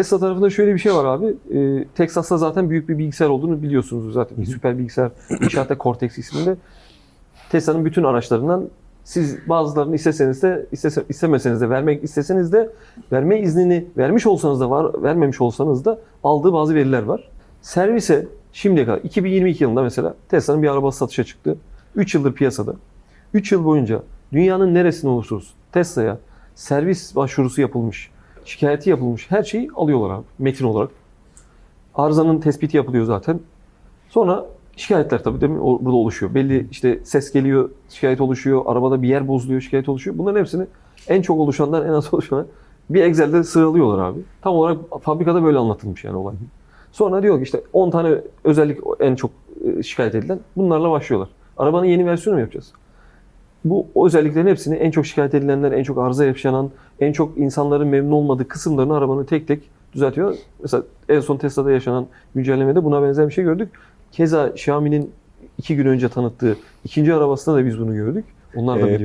Tesla tarafında şöyle bir şey var abi. Ee, Texas'ta zaten büyük bir bilgisayar olduğunu biliyorsunuz zaten. Bir süper bilgisayar inşaatta Cortex isminde. Tesla'nın bütün araçlarından siz bazılarını isteseniz de istese, istemeseniz de vermek isteseniz de verme iznini vermiş olsanız da var, vermemiş olsanız da aldığı bazı veriler var. Servise şimdiye kadar 2022 yılında mesela Tesla'nın bir arabası satışa çıktı. 3 yıldır piyasada. 3 yıl boyunca dünyanın neresinde olursa olsun Tesla'ya servis başvurusu yapılmış, şikayeti yapılmış her şeyi alıyorlar abi metin olarak. Arızanın tespiti yapılıyor zaten. Sonra şikayetler tabii değil mi? Burada oluşuyor. Belli işte ses geliyor, şikayet oluşuyor, arabada bir yer bozuluyor, şikayet oluşuyor. Bunların hepsini en çok oluşanlar, en az oluşanlar bir Excel'de sıralıyorlar abi. Tam olarak fabrikada böyle anlatılmış yani olay. Sonra diyor ki işte 10 tane özellik en çok e, şikayet edilen bunlarla başlıyorlar. Arabanın yeni versiyonu mu yapacağız? Bu özelliklerin hepsini en çok şikayet edilenler, en çok arıza yaşanan, en çok insanların memnun olmadığı kısımlarını arabanın tek tek düzeltiyor. Mesela en son Tesla'da yaşanan güncellemede buna benzer bir şey gördük. Keza Xiaomi'nin iki gün önce tanıttığı ikinci arabasında da biz bunu gördük. Onlar da Ee, biliyor.